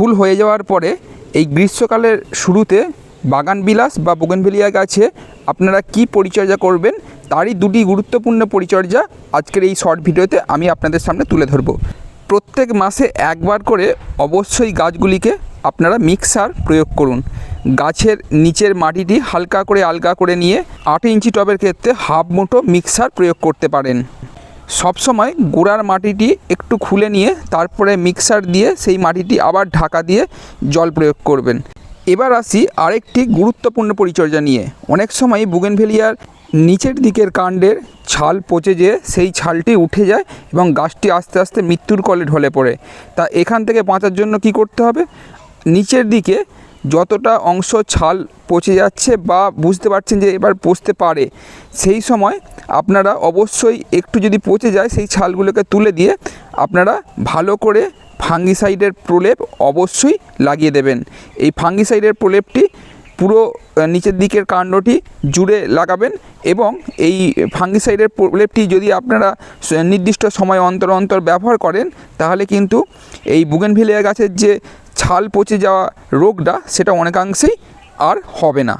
ফুল হয়ে যাওয়ার পরে এই গ্রীষ্মকালের শুরুতে বাগান বিলাস বা বোগেনভেলিয়া গাছে আপনারা কি পরিচর্যা করবেন, তারই দুটি গুরুত্বপূর্ণ পরিচর্যা আজকের এই শর্ট ভিডিওতে আমি আপনাদের সামনে তুলে ধরব। প্রত্যেক মাসে একবার করে অবশ্যই গাছগুলিকে আপনারা মিক্সার প্রয়োগ করুন। গাছের নিচের মাটিটি হালকা করে আলগা করে নিয়ে আট ইঞ্চি টবের ক্ষেত্রে হাফ মুঠো মিক্সার প্রয়োগ করতে পারেন। সবসময় গোড়ার মাটিটি একটু খুলে নিয়ে তারপরে মিক্সার দিয়ে সেই মাটিটি আবার ঢাকা দিয়ে জল প্রয়োগ করবেন। এবার আসি আরেকটি গুরুত্বপূর্ণ পরিচর্যা নিয়ে। অনেক সময় বুগেনভেলিয়ার নিচের দিকের কাণ্ডের ছাল পচে যেয়ে সেই ছালটি উঠে যায় এবং গাছটি আস্তে আস্তে মৃত্যুর কলে ঢলে পড়ে। তা এখান থেকে বাঁচার জন্য কি করতে হবে? নিচের দিকে যতটা অংশ ছাল পচে যাচ্ছে বা বুঝতে পারছেন যে এবার পচতে পারে, সেই সময় আপনারা অবশ্যই একটু যদি পচে যায় সেই ছালগুলোকে তুলে দিয়ে আপনারা ভালো করে ফাঙ্গিসাইডের প্রলেপ অবশ্যই লাগিয়ে দেবেন। এই ফাঙ্গিসাইডের প্রলেপটি পুরো নিচের দিকের কাণ্ডটি জুড়ে লাগাবেন এবং এই ফাঙ্গিসাইডের প্রলেপটি যদি আপনারা নির্দিষ্ট সময় অন্তর অন্তর ব্যবহার করেন, তাহলে কিন্তু এই বুগেনভেলিয়া গাছের যে ছাল পচে যাওয়া রোগটা সেটা অনেকাংশেই আর হবে না।